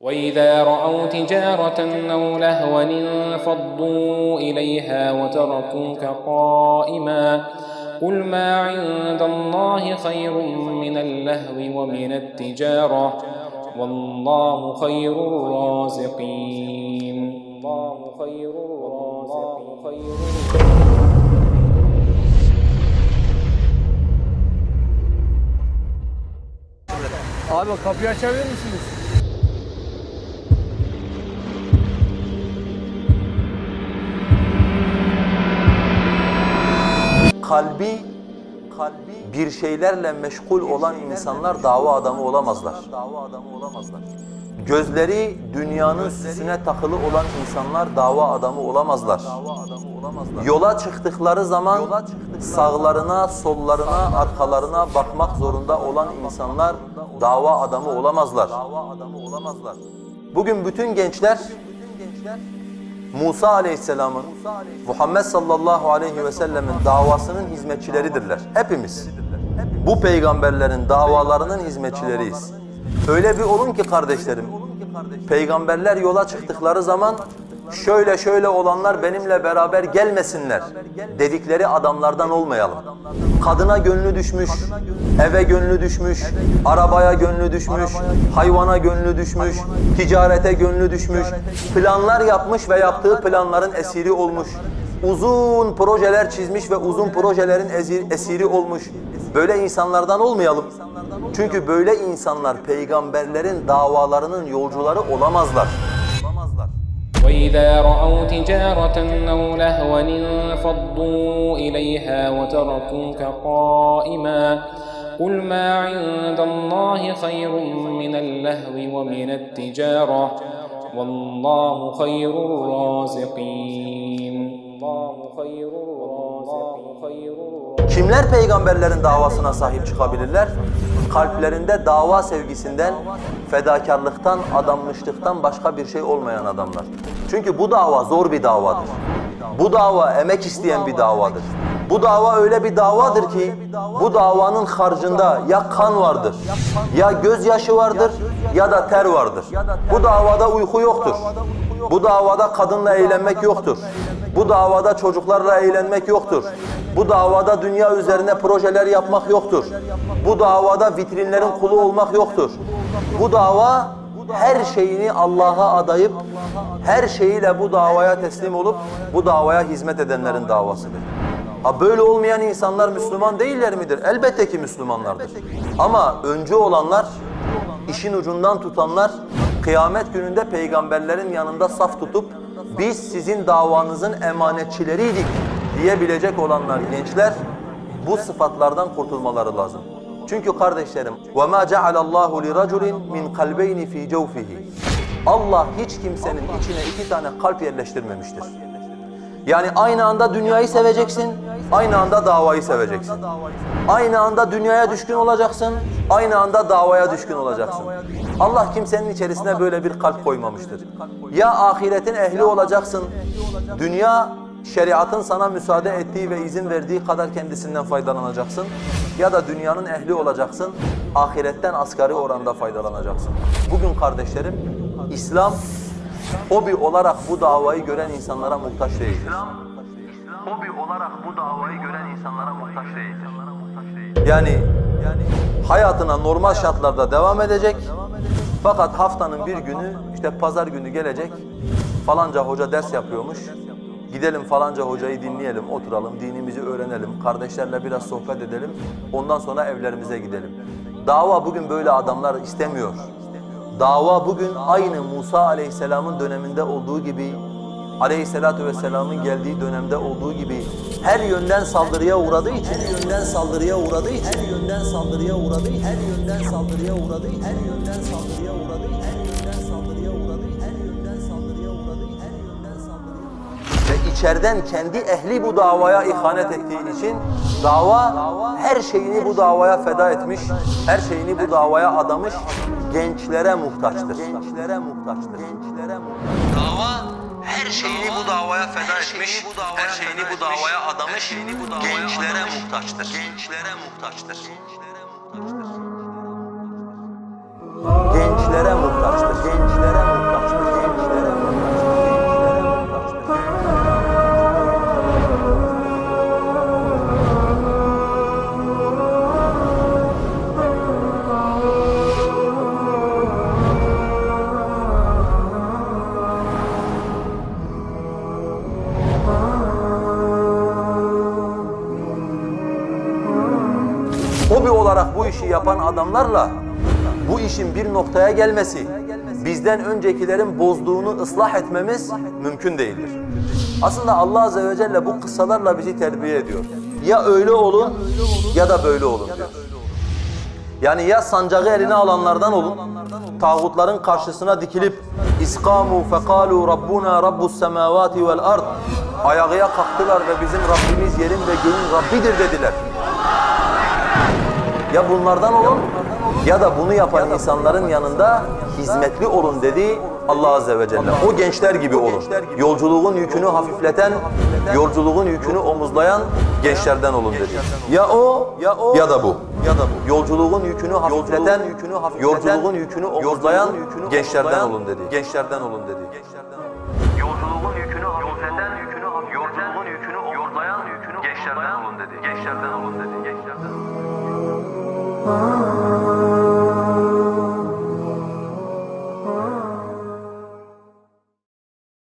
وإذا رأوا تجارة أو لهوا انفضوا إليها وتركوك قائما قل ما عند الله خير من اللهو ومن التجارة والله خير الرازقين الله خير الرازقين Abi kapıyı açabilir misiniz? Kalbi kalbi bir şeylerle meşgul olan insanlar dava adamı olamazlar. Gözleri dünyanın süsüne takılı olan insanlar dava adamı olamazlar. Yola çıktıkları zaman sağlarına, sollarına, arkalarına bakmak zorunda olan insanlar dava adamı olamazlar. Bugün bütün gençler Musa Aleyhisselam'ın, Muhammed sallallahu aleyhi ve sellemin davasının hizmetçileridirler. Hepimiz. Bu peygamberlerin davalarının hizmetçileriyiz. Öyle bir olun ki kardeşlerim, peygamberler yola çıktıkları zaman şöyle şöyle olanlar benimle beraber gelmesinler dedikleri adamlardan olmayalım. Kadına gönlü düşmüş, eve gönlü düşmüş, arabaya gönlü düşmüş, hayvana gönlü düşmüş, ticarete gönlü düşmüş, planlar yapmış ve yaptığı planların esiri olmuş. Uzun projeler çizmiş ve uzun projelerin esiri olmuş. Böyle insanlardan olmayalım. Çünkü böyle insanlar peygamberlerin davalarının yolcuları. Olamazlar. وإذا رأوا تجارة أو لهوا انفضوا إليها وتركوك قائما قل ما عند الله خير من اللهو ومن التجارة والله خير الرازقين الله خير الرازقين Kimler peygamberlerin davasına sahip çıkabilirler? Kalplerinde dava sevgisinden, fedakarlıktan, adanmışlıktan başka bir şey olmayan adamlar. Çünkü bu dava zor bir davadır. Bu dava emek isteyen bir davadır. Bu dava öyle bir davadır ki bu davanın harcında ya kan vardır, ya gözyaşı vardır ya da ter vardır. Bu davada uyku yoktur. Bu davada kadınla eğlenmek yoktur. Bu davada çocuklarla eğlenmek yoktur. Bu davada dünya üzerine projeler yapmak yoktur. Bu davada vitrinlerin kulu olmak yoktur. Bu dava her şeyini Allah'a adayıp her şeyiyle bu davaya teslim olup bu davaya hizmet edenlerin davasıdır. Ha böyle olmayan insanlar Müslüman değiller midir? Elbette ki Müslümanlardır. Ama öncü olanlar, işin ucundan tutanlar kıyamet gününde peygamberlerin yanında saf tutup biz sizin davanızın emanetçileriydik diyebilecek olanlar gençler bu sıfatlardan kurtulmaları lazım. Çünkü kardeşlerim وَمَا جَعَلَ اللّٰهُ لِرَجُلٍ مِنْ قَلْبَيْنِ ف۪ي جَوْفِهِ Allah hiç kimsenin içine iki tane kalp yerleştirmemiştir. Yani aynı anda dünyayı seveceksin, aynı anda davayı seveceksin. Aynı anda dünyaya düşkün olacaksın, aynı anda davaya düşkün olacaksın. Allah kimsenin içerisine böyle bir kalp koymamıştır. Ya ahiretin ehli olacaksın, dünya şeriatın sana müsaade ettiği ve izin verdiği kadar kendisinden faydalanacaksın. Ya da dünyanın ehli olacaksın, ahiretten asgari oranda faydalanacaksın. Bugün kardeşlerim, İslam hobi olarak bu davayı gören insanlara muhtaç değildir. Hobi olarak bu davayı gören insanlara muhtaç değildir. Yani yani hayatına normal şartlarda devam edecek. Fakat haftanın bir günü işte pazar günü gelecek. Falanca hoca ders yapıyormuş. Gidelim falanca hocayı dinleyelim, oturalım, dinimizi öğrenelim, kardeşlerle biraz sohbet edelim. Ondan sonra evlerimize gidelim. Dava bugün böyle adamlar istemiyor. Dava bugün aynı Musa Aleyhisselam'ın döneminde olduğu gibi Aleyhisselatü Vesselam'ın geldiği dönemde olduğu gibi her yönden saldırıya uğradığı için her yönden saldırıya uğradığı için her yönden saldırıya uğradığı için her yönden saldırıya uğradığı için her yönden saldırıya uğradığı için her yönden saldırıya uğradığı için her yönden saldırıya uğradığı için her yönden saldırıya ve içeriden kendi ehli bu davaya ihanet ettiği için dava her şeyini bu davaya feda etmiş, her şeyini bu davaya adamış gençlere muhtaçtır. Gençlere muhtaçtır. Gençlere muhtaçtır. Dava her şeyini bu davaya feda etmiş, her şeyini bu davaya adamış gençlere muhtaçtır. Gençlere muhtaçtır. Gençlere muhtaçtır. Gençlere yapan adamlarla bu işin bir noktaya gelmesi, bizden öncekilerin bozduğunu ıslah etmemiz mümkün değildir. Aslında Allah Azze ve Celle bu kıssalarla bizi terbiye ediyor. Ya öyle olun ya da böyle olun diyor. Yani ya sancağı eline alanlardan olun, tağutların karşısına dikilip İskamu fekalu rabbuna rabbus semavati vel ard Ayağıya kalktılar ve bizim Rabbimiz yerin ve göğün Rabbidir dediler. Ya bunlardan olun ya da bunu yapan insanların yanında hizmetli olun dedi Allah Azze ve Celle. O gençler gibi olun. Yolculuğun yükünü hafifleten, yolculuğun yükünü omuzlayan gençlerden olun dedi. Ya o ya, o, ya da bu. Ya da bu. Yolculuğun yükünü hafifleten, yükünü hafifleten yolculuğun yükünü omuzlayan gençlerden olun dedi. Gençlerden olun dedi. Yolculuğun yükünü hafifleten, yükünü hafifleten, yolculuğun yükünü omuzlayan gençlerden olun dedi. Gençlerden olun dedi. Oh.